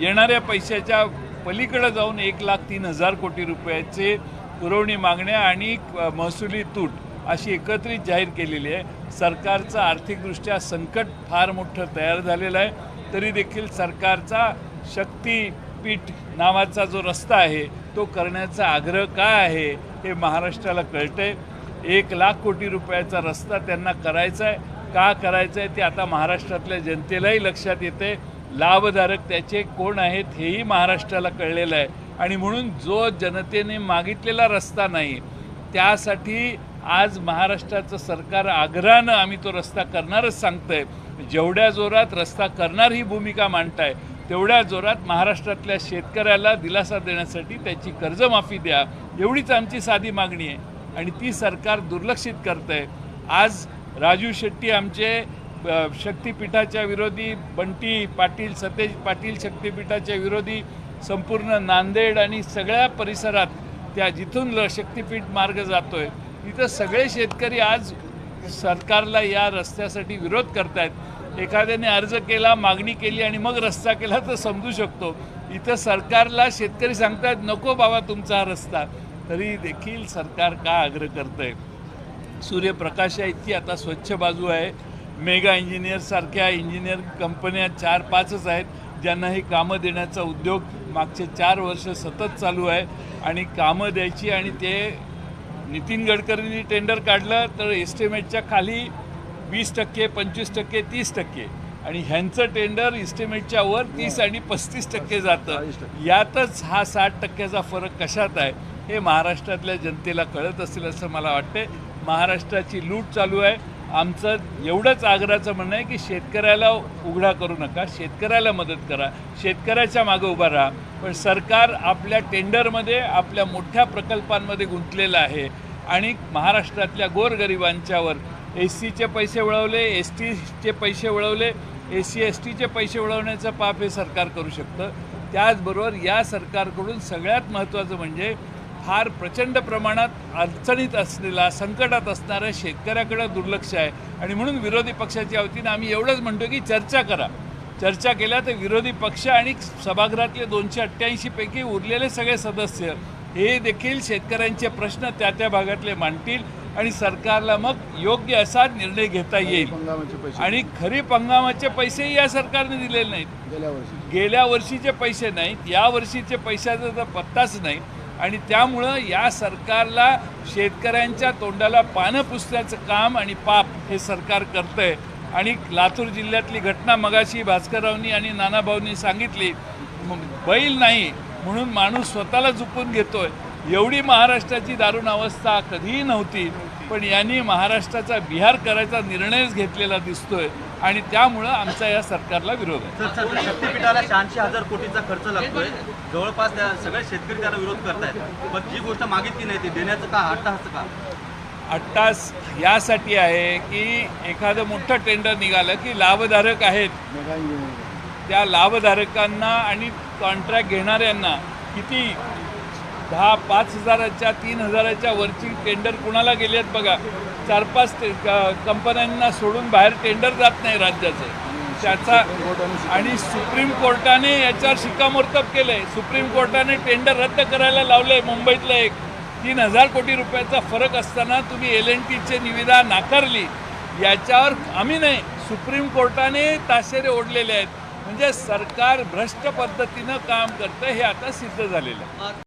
येणाऱ्या पैशाच्या पलीकडे जाऊन एक लाख तीन हजार कोटी रुपयाचे पुरवणी मागण्या आणि महसुली तूट अशी एकत्रित जाहीर केलेली आहे. सरकारचं आर्थिकदृष्ट्या संकट फार मोठं तयार झालेलं आहे. तरी देखील सरकारचा शक्तीपीठ नावाचा जो रस्ता आहे तो करण्याचा आग्रह काय आहे हे महाराष्ट्राला कळतंय. एक लाख कोटी रुपयाचा रस्ता त्यांना करायचा आहे. का करायचं आहे ते आता महाराष्ट्रातल्या जनतेलाही लक्षात येते लाभधारक त्याचे कोण आहेत हेही महाराष्ट्राला कळलेलं आहे. आणि म्हणून जो जनतेने मागितलेला रस्ता नाही त्यासाठी आज महाराष्ट्राचं सरकार आग्रहानं आम्ही तो रस्ता करणारच सांगतंय. जेवढ्या जोरात रस्ता करणार ही भूमिका मांडताय तेवढ्या जोरात महाराष्ट्रातल्या शेतकऱ्याला दिलासा देण्यासाठी त्याची कर्जमाफी द्या. एवढीच आमची साधी मागणी आहे. आणि ती सरकार दुर्लक्षित करतंय. आज राजू शेट्टी आमचे शक्तिपीठाच्या विरोधी बंटी पाटील सतेज पाटील शक्तिपीठाच्या विरोधी संपूर्ण नांदेड आणि सगळ्या परिसरात त्या जिथून ल शक्तिपीठ मार्ग जातो आहे तिथं सगळे शेतकरी आज सरकारला या रस्त्यासाठी विरोध करतायत. एखाद्याने अर्ज केला मागणी केली आणि मग रस्ता केला तर समजू शकतो. इथं सरकारला शेतकरी सांगतायत नको बाबा तुमचा हा रस्ता. तरी देखील सरकार का आग्रह करतंय? सूर्यप्रकाशा इतकी आता स्वच्छ बाजू आहे. मेगा इंजिनियरसारख्या इंजिनियर कंपन्या चार पाचच आहेत ज्यांना ही कामं देण्याचा उद्योग मागचे चार वर्ष सतत चालू आहे. आणि कामं द्यायची आणि ते नितीन गडकरींनी टेंडर काढलं तर एस्टिमेटच्या खाली वीस टक्के पंचवीस टक्के तीस टक्के. आणि ह्यांचं टेंडर इस्टिमेटच्या वर तीस आणि पस्तीस टक्के जातं. यातच हा साठ टक्क्याचा फरक कशात आहे हे महाराष्ट्रातल्या जनतेला कळत असेल असं मला वाटते महाराष्ट्राची लूट चालू आहे. आमचं एवढंच आग्रहाचं म्हणणं आहे की शेतकऱ्याला उघडा करू नका शेतकऱ्याला मदत करा शेतकऱ्याच्या मागं उभा राहा. पण सरकार आपल्या टेंडरमध्ये आपल्या मोठ्या प्रकल्पांमध्ये गुंतलेलं आहे आणि महाराष्ट्रातल्या गोरगरिबांच्यावर एस सीचे पैसे वळवले एस टीचे पैसे वळवले एस सी एस टीचे पैसे वळवण्याचं पाप हे सरकार करू शकतं. त्याचबरोबर या सरकारकडून सगळ्यात महत्त्वाचं म्हणजे फार प्रचंड प्रमाणात अडचणीत असलेला संकटात असणाऱ्या शेतकऱ्याकडे दुर्लक्ष आहे. आणि म्हणून विरोधी पक्षाच्या वतीनं आम्ही एवढंच म्हणतो की चर्चा करा. चर्चा केल्या तर विरोधी पक्ष आणि सभागृहातले दोनशे अठ्ठ्याऐंशीपैकी उरलेले सगळे सदस्य हे देखील शेतकऱ्यांचे प्रश्न त्या त्या भागातले मांडतील आणि सरकारला मग योग्य असा निर्णय घेता येईल. आणि खरीप हंगामाचे पैसेही या सरकारने दिलेले नाहीत. गेल्या वर्षी. गेल्या वर्षीचे पैसे नाहीत. या वर्षीचे पैशाचा तर पत्ताच नाही. आणि त्यामुळं या सरकारला शेतकऱ्यांच्या तोंडाला पानं पुसण्याचं काम आणि पाप हे सरकार करतं आहे आणि लातूर जिल्ह्यातली घटना मगाशी भास्कररावनी आणि नानाभाऊंनी सांगितली बैल नाही म्हणून माणूस स्वतःला झुकून घेतोय. एवढी महाराष्ट्राची दारुण अवस्था कधीही नव्हती. पण यांनी महाराष्ट्राचा बिहार करायचा निर्णयच घेतलेला दिसतोय आणि त्यामुळं आमचा या सरकारला विरोध आहे. शक्तीपीठाला शहाऐंशी हजार कोटीचा खर्च लागतोय. जवळपास त्या सगळे शेतकरी त्याला विरोध करतायत. पण जी गोष्ट मागितली नाही ती देण्याचं का हट्टहास का? अट्टास यासाठी आहे की एखादं मोठं टेंडर निघालं की लाभधारक आहेत. त्या लाभधारकांना आणि कॉन्ट्रॅक्ट घेणाऱ्यांना किती दहा पाच हजाराच्या तीन हजाराच्या वरची टेंडर कुणाला गेले आहेत बघा? चार पाच कंपन्यांना सोडून बाहेर टेंडर जात नाही राज्याचं. त्याचा आणि सुप्रीम कोर्टाने याच्यावर शिक्कामोर्तब केलंय. सुप्रीम कोर्टाने टेंडर रद्द करायला लावलंय मुंबईतलं एक. तीन हजार कोटी रुपयाचा फरक असताना तुम्ही एल एन टीची निविदा नाकारली. याच्यावर आम्ही नाही. सुप्रीम कोर्टाने ताशेरे ओढलेले आहेत. म्हणजे सरकार भ्रष्ट पद्धतीनं काम करतं हे आता सिद्ध झालेलं आहे.